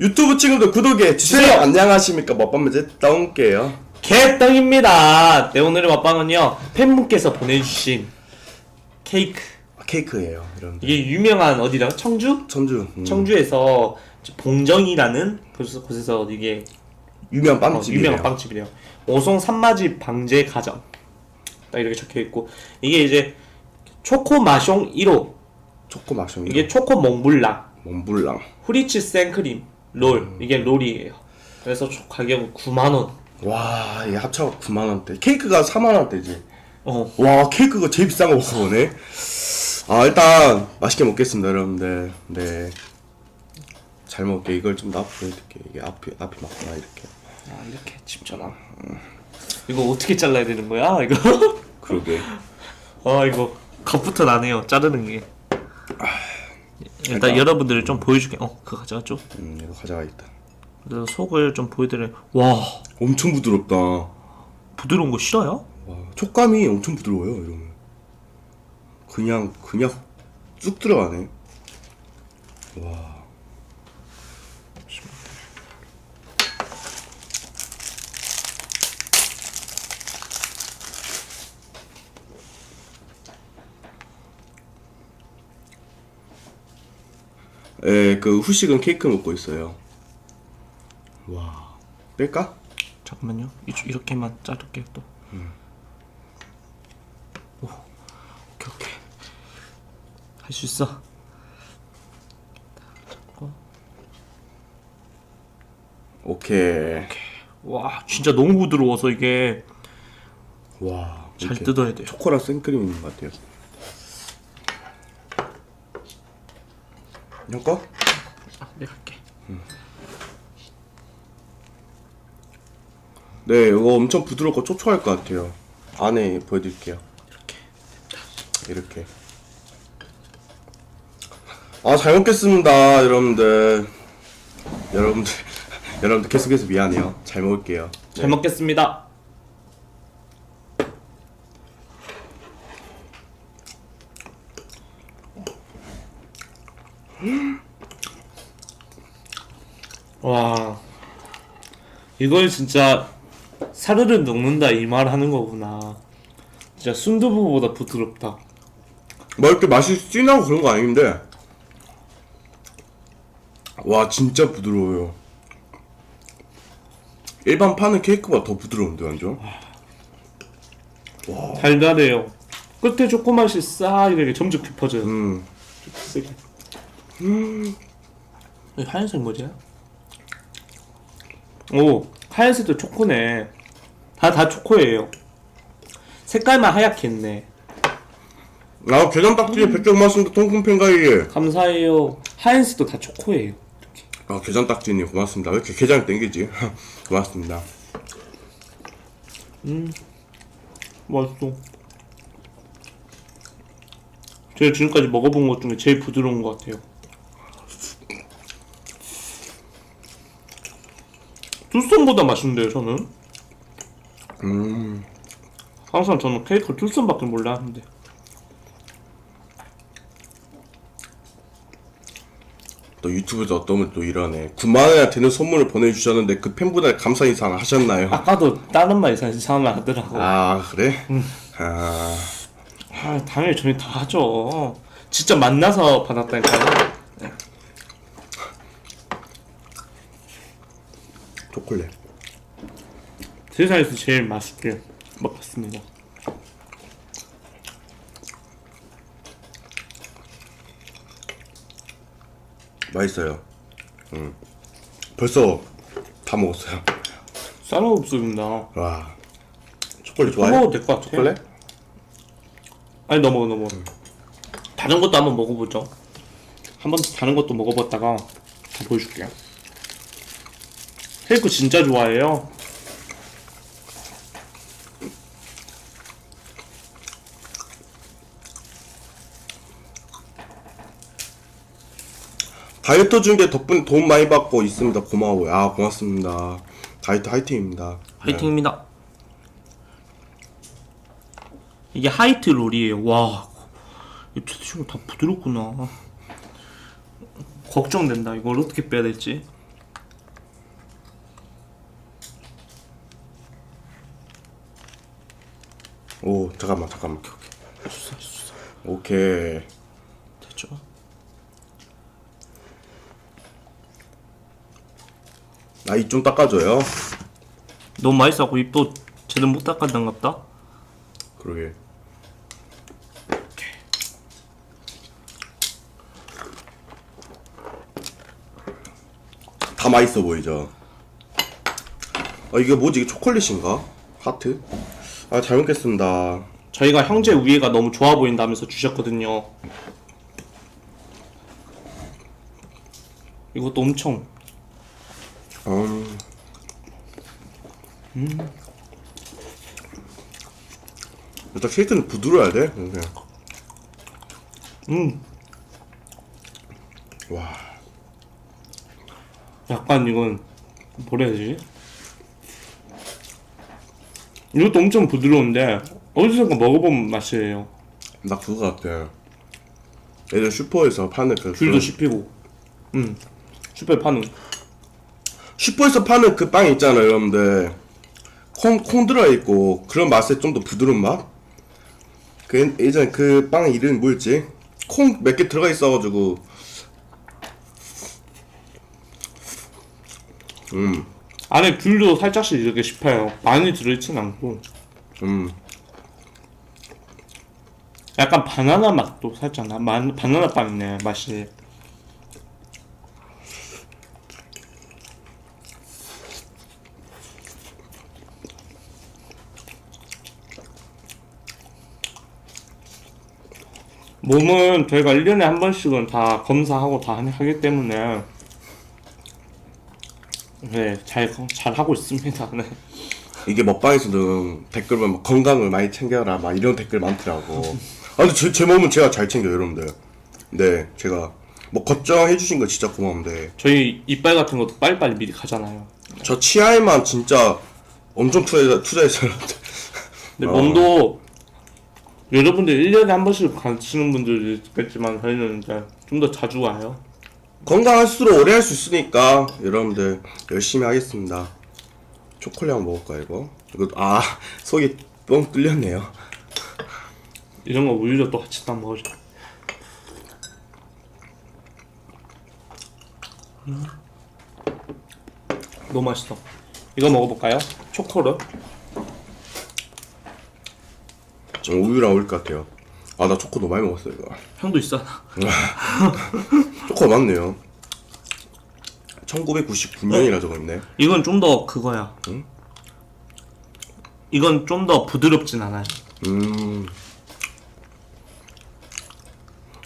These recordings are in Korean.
유튜브 친구들 구독해 주세요. 안녕하십니까 먹방매제 떠올게요. 개떡입니다. 네, 오늘의 먹방은요. 팬분께서 보내주신 케이크. 케이크예요, 여러분들. 이게 유명한 어디라? 청주? 천주. 음. 청주에서 봉정이라는 곳에서, 곳에서 이게 유명 어, 빵집이에요. 유명한 빵집이래요. 오송 산마집 방제 가정. 딱 이렇게 적혀 있고 이게 이제 초코 마숑 1호. 초코 마시면 이게 초코 몽블랑, 몽블랑. 후리치 생크림, 롤. 이게 롤이에요. 그래서 초- 가격은 9만 원. 와 이게 합쳐서 9만 원대. 케이크가 4만 원대지. 어. 와 케이크가 제일 비싼 거 먹어보네. 아 일단 맛있게 먹겠습니다, 여러분들. 네. 잘 먹게 이걸 좀 나쁘게 보여드릴게. 이게 앞이 앞이 막구나 이렇게. 아, 이렇게 집처럼. 이거 어떻게 잘라야 되는 거야? 이거. 그러게. 아 이거 겁부터 나네요 자르는 게 일단 그러니까. 여러분들을 좀 보여줄게 어 그거 가져가 죠 음 이거 가져가겠다. 그래서 속을 좀 보여드려 와 엄청 부드럽다. 와 부드러운 거 싫어요? 촉감이 엄청 부드러워요, 이러면. 그냥 그냥 쑥 들어가네. 와. 예, 그 후식은 케이크 먹고 있어요. 와. 뺄까? 잠깐만요 이, 이렇게만 자를게요 또 오, 오케이 오케이 할 수 있어 오케이. 와 진짜 너무 부드러워서 이게 와. 잘 이렇게 뜯어야 돼요 초코랑 생크림 있는 것 같아요. 형 거? 아, 내가 할게 네, 이거 엄청 부드럽고 촉촉할 것 같아요. 안에 보여드릴게요. 이렇게 이렇게. 아, 잘 먹겠습니다, 여러분들. 여러분들, 여러분들 계속해서 미안해요. 잘 먹을게요. 잘 먹겠습니다 와 이걸 진짜 사르르 녹는다 이 말 하는 거구나 진짜 순두부보다 부드럽다 뭐 이렇게 맛이 진하고 그런 거 아닌데. 와, 진짜 부드러워요. 일반 파는 케이크보다 더 부드러운데, 완전? 달달해요 끝에 초코 맛이 싹 이렇게 점점 깊어져요 음. 음. 이 하얀색 뭐지? 오, 하얀색도 초코네. 다, 다 초코예요. 색깔만 하얗게 했네. 아, 계란 딱지에 백점 고맙습니다. 통큰 팬가이. 감사해요. 하얀색도 다 초코예요. 아, 게장 딱지님 고맙습니다. 왜 이렇게 게장이 땡기지? 고맙습니다. 맛있어. 제가 지금까지 먹어본 것 중에 제일 부드러운 것 같아요. 툴슨보다 맛있는데요, 저는. 음, 항상 저는 케이크 툴슨밖에 몰라 하는데. 또 유튜브에서 어떤 분또 이러네. 9만원이나 되는 선물을 보내주셨는데 그 팬분들 감사 인사 하셨나요? 아까도 다른 말 이상 이상한 말 하더라고. 아, 아, 그래? 아, 당연히 저희 다 하죠. 진짜 만나서 받았다니까요. 초콜릿. 세상에서 제일 맛있게 먹었습니다. 맛있어요. 음. 벌써 다 먹었어요. 쌀국수입니다. 와. 초콜릿 또 좋아해? 먹어도 될 것 같아. 초콜릿? 아니 넘어가 넘어. 다른 것도 한번 먹어보죠. 한번 다른 것도 먹어봤다가 다 보여줄게요. 케이크 진짜 좋아해요. 다이어트 중에 덕분에 도움 많이 받고 있습니다. 고마워요. 아, 고맙습니다. 다이어트 화이팅입니다. 화이팅입니다. 이게 하이트 롤이에요. 와, 이 트시가 다 부드럽구나. 걱정된다. 이걸 어떻게 빼야 될지. 오 잠깐만 잠깐만. 주사 주사. 오케이. 됐죠? 나입 좀 닦아줘요. 너무 맛있어갖고 입도 제대로 못 닦았던갑다? 그러게. 다 맛있어 보이죠? 아 이게 뭐지? 이게 초콜릿인가? 하트? 아 잘 먹겠습니다 저희가 형제 우애가 너무 좋아 보인다면서 주셨거든요 이것도 엄청 음. 일단 케이크는 부드러워야 돼. 그냥. 음 와, 약간 이건 뭐라 해야 되지? 이것도 엄청 부드러운데 어디선가 먹어본 맛이에요 나 그거 같아. 예전 슈퍼에서 파는 그 귤도 씹히고 음 슈퍼에 파는 슈퍼에서 파는 그 빵 있잖아요, 여러분들. 콩, 콩 들어있고, 그런 맛에 좀 더 부드러운 맛? 그, 예전에 그빵 이름이 뭐였지? 콩 몇 개 들어가 있어가지고. 음, 안에 귤도 살짝씩 이렇게 씹혀요. 많이 들어있진 않고. 음. 약간 바나나 맛도 살짝 나. 마, 바나나 빵이네 맛이. 몸은 저희가 1년에 한 번씩은 다 검사하고 다 하기 때문에 네, 잘, 잘 하고 있습니다. 네. 이게 먹방에서도 댓글 보면 건강을 많이 챙겨라, 막 이런 댓글 많더라고. 아, 근데 제, 제 몸은 제가 잘 챙겨 요, 여러분들. 네, 제가. 뭐, 걱정해 주신 거 진짜 고마운데. 저희 이빨 같은 것도 빨리빨리 미리 가잖아요. 저 치아에만 진짜 엄청 투자, 투자했어요. 근데 어. 몸도 여러분들 1년에 한 번씩 가시는 분들도 있겠지만 저희는 이제 좀 더 자주 와요. 건강할수록 오래 할 수 있으니까 여러분들 열심히 하겠습니다. 초콜릿 한번 먹을까 이거? 이거 아 속이 뻥 뚫렸네요. 이런 거 우유도 또 같이 딱 먹어줘. 음. 너무 맛있어. 이거 먹어볼까요? 초코를? 어, 우유랑 어울릴 것 같아요. 아 나 초코 너무 많이 먹었어 이거. 향도 있어. 초코 맞네요. 1999년이라 적었네. 이건 좀 더 그거야. 이건 좀 더 부드럽진 않아요. 음.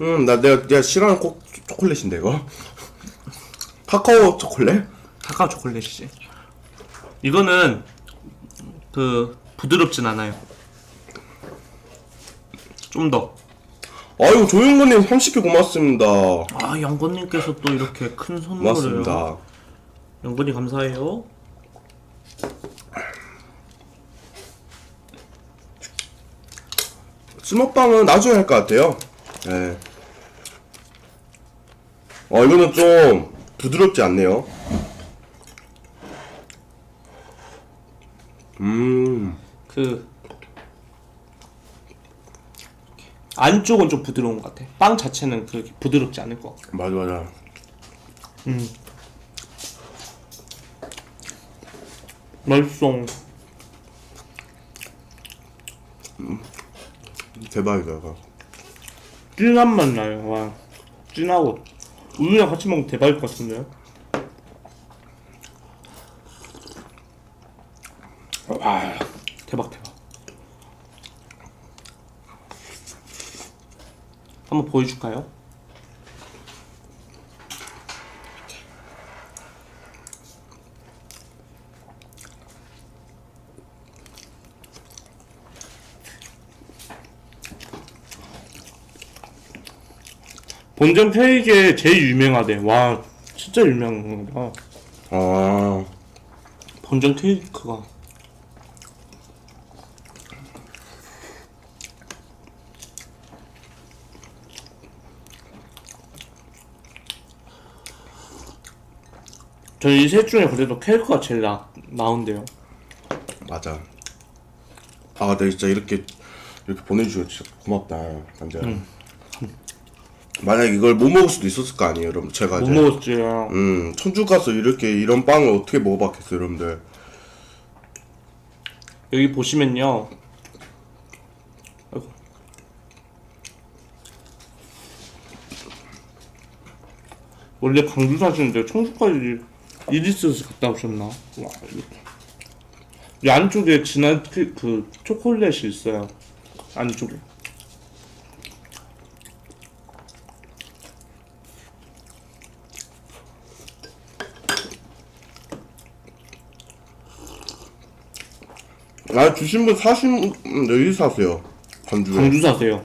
음, 나 내가 내가 싫어하는 꼭 초콜릿인데 이거. 카카오 초콜릿? 카카오 초콜릿이지. 이거는 그 부드럽진 않아요. 좀 더. 아이고 조용건님 30개 고맙습니다. 아 영건님께서 또 이렇게 큰 선물을. 고맙습니다. 영건이 감사해요. 스모빵은 나중에 할 것 같아요. 네. 어, 이거는 좀 부드럽지 않네요. 음, 그 안쪽은 좀 부드러운 것 같아. 빵 자체는 그렇게 부드럽지 않을 것 같아. 맞아, 맞아. 음. 맛있어. 대박이다, 이거. 진한 맛 나요. 와, 진하고 우유랑 같이 먹으면 대박일 것 같은데요. 와, 대박 대박. 한번 보여줄까요? 본점 케이크에 제일 유명하대. 와, 진짜 유명하다. 아, 본점 케이크가. 저이 셋 중에 그래도 케이크가 제일 나, 나은데요. 맞아. 아, 나 진짜 이렇게 이렇게 보내주셔서 진짜 고맙다 남자 만약 이걸 못 먹을 수도 있었을 거 아니에요 여러분 제가 못 이제 먹었지. 음 천주 가서 이렇게 이런 빵을 어떻게 먹어봤겠어요 여러분들 여기 보시면요. 아이고. 원래 광주 사시는데 청주까지 이리스에서 갔다 오셨나? 와. 이 안쪽에 진한 그, 그 초콜릿이 있어요. 안쪽에. 아 주신 분 사신 분 여기 사세요 광주에 광주 사세요.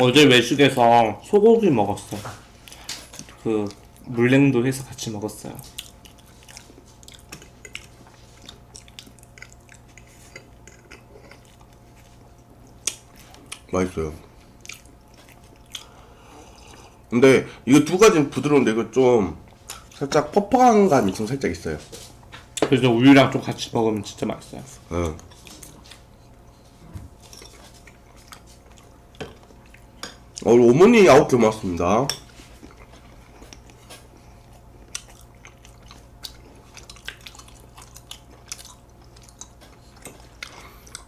어제 외식에서 소고기 먹었어요. 그 물냉도 해서 같이 먹었어요. 맛있어요 근데 이거 두 가지는 부드러운데 이거 좀 살짝 퍽퍽한 감이 좀 살짝 있어요 그래서 우유랑 좀 같이 먹으면 진짜 맛있어요. 응. 어, 어머니 아홉 개 고맙습니다.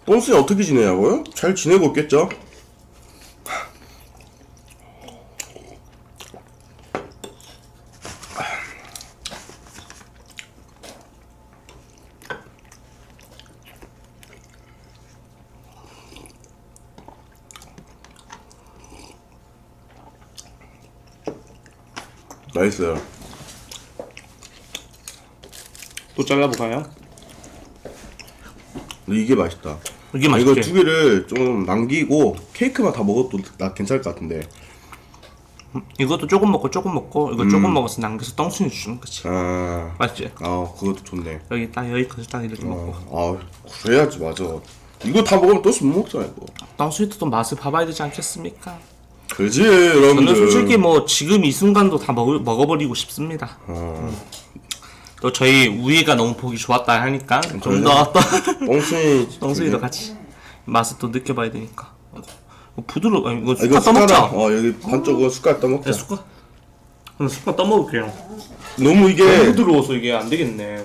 똥순이 어떻게 지내냐고요? 잘 지내고 있겠죠? 맛있어요. 또 잘라볼까요? 근데 이게 맛있다. 이게 아, 이거? 두 개를 좀 남기고 케이크만 다 먹어도 나 괜찮을 것 같은데. 이것도 조금 먹고 조금 먹고 이거 조금 먹어서 남겨서 똥순이 주는 거지. 아, 맛있지? 아 그것도 좋네. 여기 딱 여기까지 딱 이렇게 먹고 아, 그래야지 맞아. 이거 다 먹으면 또못 먹잖아 이거. 똥순이도 또 맛을 봐봐야 되지 않겠습니까? 그지 여러분들. 저는 솔직히 뭐 지금 이 순간도 다 먹, 먹어버리고 싶습니다. 음. 또 저희 우위가 너무 보기 좋았다 하니까 좀 더 똥순이 똥순이도 같이 맛을 또 느껴봐야 되니까. 이거 부드러, 아니, 이거 아, 이거 떠먹자. 숟가락 어 여기 반쪽은 숟가락 떠먹자. 야, 숟갈. 그럼 숟갈 떠먹을게요. 너무 너무 이게 부드러워서 이게 안 되겠네.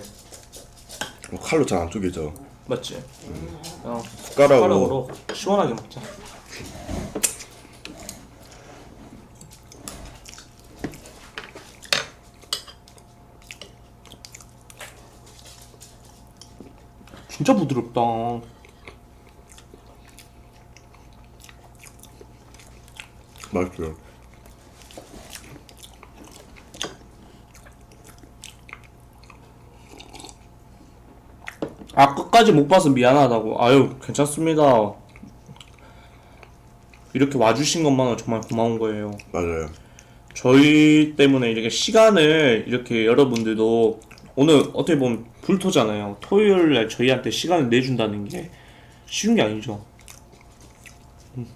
어, 칼로 잘 안 쪼개져. 맞지? 어, 숟가락으로. 숟가락으로 시원하게 먹자. 진짜 부드럽다. 맛있어요. 아 끝까지 못 봐서 미안하다고. 아유 괜찮습니다. 이렇게 와주신 것만은 정말 고마운 거예요. 맞아요. 저희 때문에 이렇게 시간을 이렇게 여러분들도 오늘 어떻게 보면 불토잖아요. 토요일 날 저희한테 시간을 내준다는 게 쉬운 게 아니죠. 음.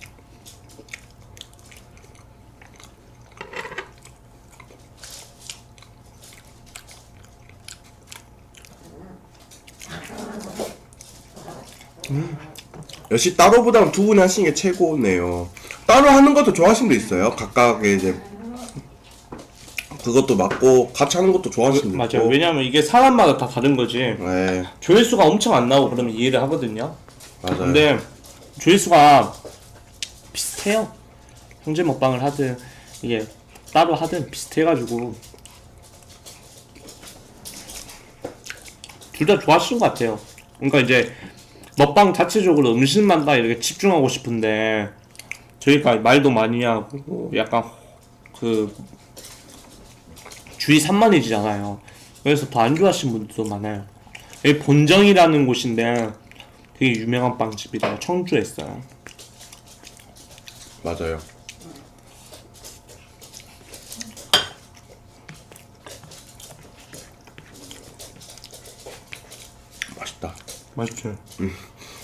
역시 따로보다는 두 분이 하시는 게 최고네요. 따로 하는 것도 좋아하시는 분 있어요. 각각의 이제 그것도 맞고 같이 하는 것도 좋아하시는 분 맞아요. 왜냐면 이게 사람마다 다 다른 거지. 네, 조회수가 엄청 안 나오고 그러면 이해를 하거든요. 맞아요. 근데 조회수가 비슷해요. 형제 먹방을 하든 이게 따로 하든 비슷해가지고 둘 다 좋아하시는 것 같아요. 그러니까 이제 먹방 자체적으로 음식만 다 이렇게 집중하고 싶은데 저희가 말도 많이 하고 약간 그 주위 산만해지잖아요. 그래서 더 안 좋아하시는 분들도 많아요. 여기 본정이라는 곳인데 되게 유명한 빵집이래요. 청주에 있어요. 맞아요. 맛있다. 맛있지? 응.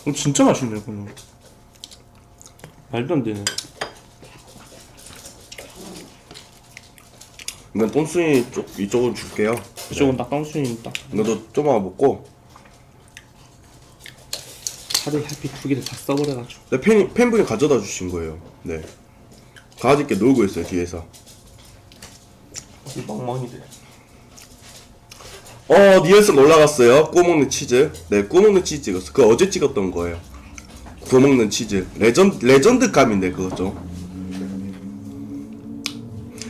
어, 진짜 맛있네, 이거는. 말도 안 되네. 이건 똥순이 쪽 이쪽으로 줄게요. 이쪽은 딱 땅순이니까 너도 좀만 먹고. 하루 해피 두 개를 다 써버려가지고 네, 팬 팬분이 가져다 주신 거예요. 네. 강아지께 놀고 있어요 뒤에서. 이 멍멍이들 어 니얼슨 올라갔어요. 구워 먹는 치즈. 네, 구워 먹는 치즈 찍었어. 그 어제 찍었던 거예요. 구워 먹는 치즈. 레전 레전드 감인데 그거죠.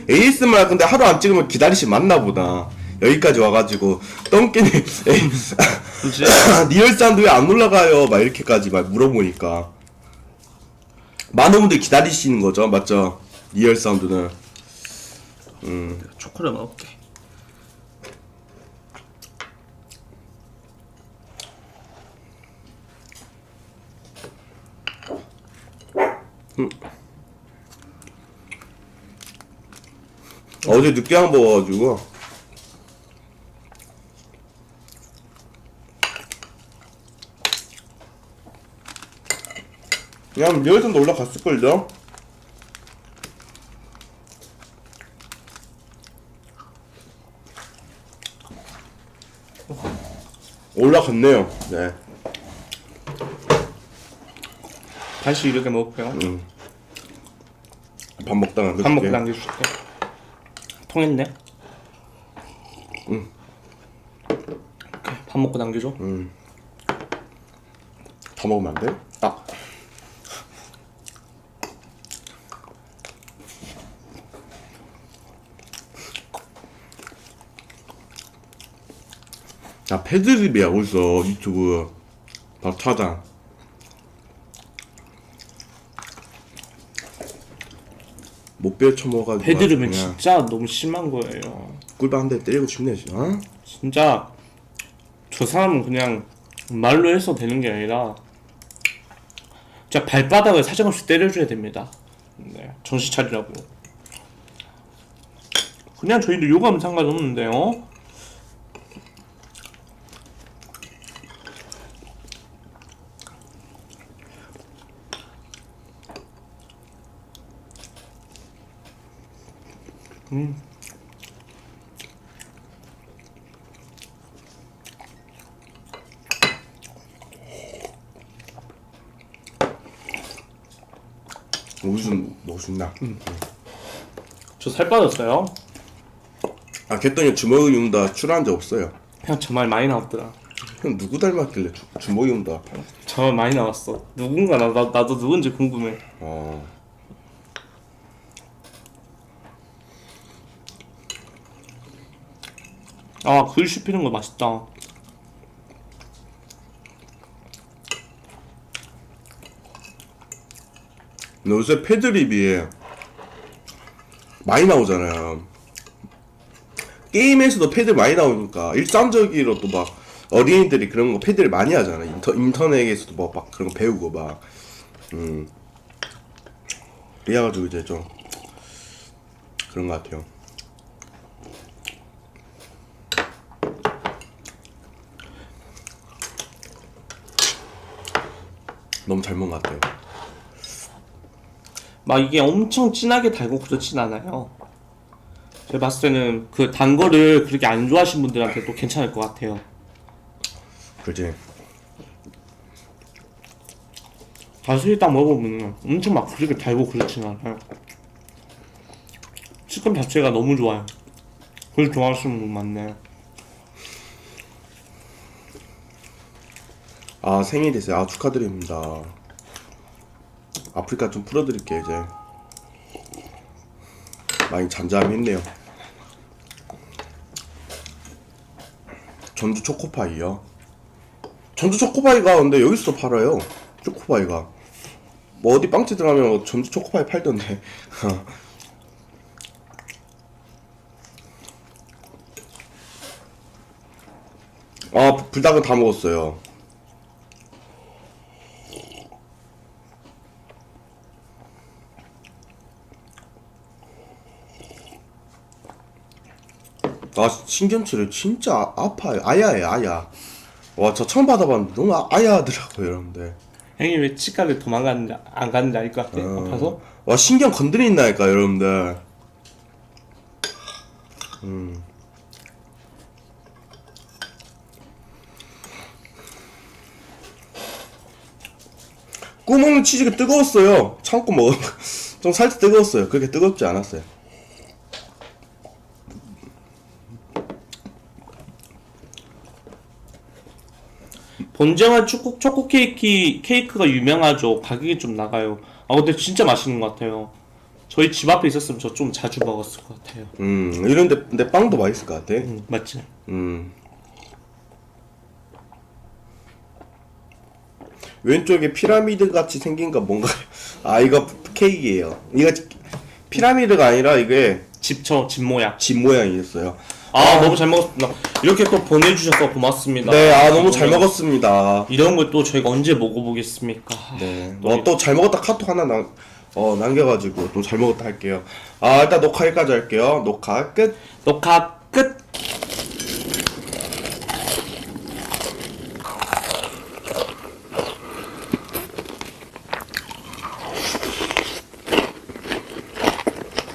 ASMR 근데 하루 안 찍으면 기다리시 맞나 보다. 여기까지 와가지고 똥끼니 에이, 그치? 니얼산드 왜 안 올라가요? 막 이렇게까지 막 물어보니까 많은 분들 기다리시는 거죠, 맞죠? 니얼 사운드는 초콜릿 먹을게 어제 늦게 한번 먹어가지고 그냥 니얼산도 올라갔을걸요? 올라갔네요. 네. 다시 이렇게 먹을게요 밥 먹다가 밥 먹고. 남겨줄게 통했네 응밥 먹고 남겨줘 더 먹으면 안 돼? 아. 야, 패드립이야, 어디서 유튜브. 바로 찾 아. 못배워 쳐먹어가지고. 그냥 진짜 너무 심한 거예요 꿀밤 한 대 때리고 싶네, 진짜. 어? 진짜 저 사람은 그냥 말로 해서 되는 게 아니라 진짜 발바닥을 사정없이 때려줘야 됩니다. 네, 정신 차리라고. 그냥 저희도 요가하면 상관없는데요. 무슨, 무슨나. 저살 빠졌어요. 아, 개똥이 주먹이 운다 출연한 적 없어요. 그냥 정말 많이 나왔더라. 형 누구 닮았길래 주, 주먹이 운다. 정말 많이 나왔어. 누군가 나, 나 나도 누군지 궁금해. 어. 아 글씨 피는 거 맛있다. 근데 요새 패드립이 많이 나오잖아요. 게임에서도 패드 많이 나오니까 일상적으로 또 막 어린이들이 그런 거 패드를 많이 하잖아. 인터, 인터넷에서도 뭐막 그런 거 배우고 막. 음. 그래가지고 이제 좀 그런 것 같아요. 너무 잘 먹은 것 같아요. 막 이게 엄청 진하게 달고 그렇진 않아요. 제가 봤을 때는 그 단 거를 그렇게 안 좋아하시는 분들한테 또 괜찮을 것 같아요. 그지? 다시 딱 먹어보면 엄청 막 그렇게 달고 그렇진 않아요. 식감 자체가 너무 좋아요. 그걸 좋아하시는 분 많네. 아 생일이세요. 아 축하드립니다. 아프리카 좀 풀어드릴게요 이제. 많이 잠잠했네요. 전주 초코파이요. 전주 초코파이가 근데 여기서 팔아요. 초코파이가. 뭐 어디 빵집 들어가면 전주 초코파이 팔던데. 아 불닭은 다 먹었어요. 아 신경치료 진짜 아- 아파요 아야해 아야 와 저 처음 받아봤는데 너무 아, 아야하더라고요 여러분들 형이 왜 치과를 도망가는지 안 가는지 알 것 같아. 어. 아파서? 와 신경 건드린다니까 여러분들 구멍 치즈가 뜨거웠어요. 참고 먹어. 좀 살짝 뜨거웠어요. 그렇게 뜨겁지 않았어요. 본쟁한 초코, 초코 케이크, 케이크가 유명하죠. 가격이 좀 나가요. 아, 근데 진짜 맛있는 것 같아요. 저희 집 앞에 있었으면 저 좀 자주 먹었을 것 같아요. 음, 이런데 근데 빵도 맛있을 것 같아. 음, 맞지? 음. 왼쪽에 피라미드 같이 생긴 거 뭔가 아 이거 케이크예요. 이거 피라미드가 아니라 이게 집처, 집 모양. 집 모양이었어요. 아, 너무 잘 먹었습니다. 이렇게 또 보내주셔서 고맙습니다. 네, 아 너무 잘 먹었습니다. 이런 걸 또 저희가 언제 먹어보겠습니까? 네, 뭐 또 잘 먹었다 카톡 하나 남, 어, 남겨가지고 또 잘 먹었다 할게요. 아 일단 녹화 여기까지 할게요. 녹화 끝. 녹화 끝!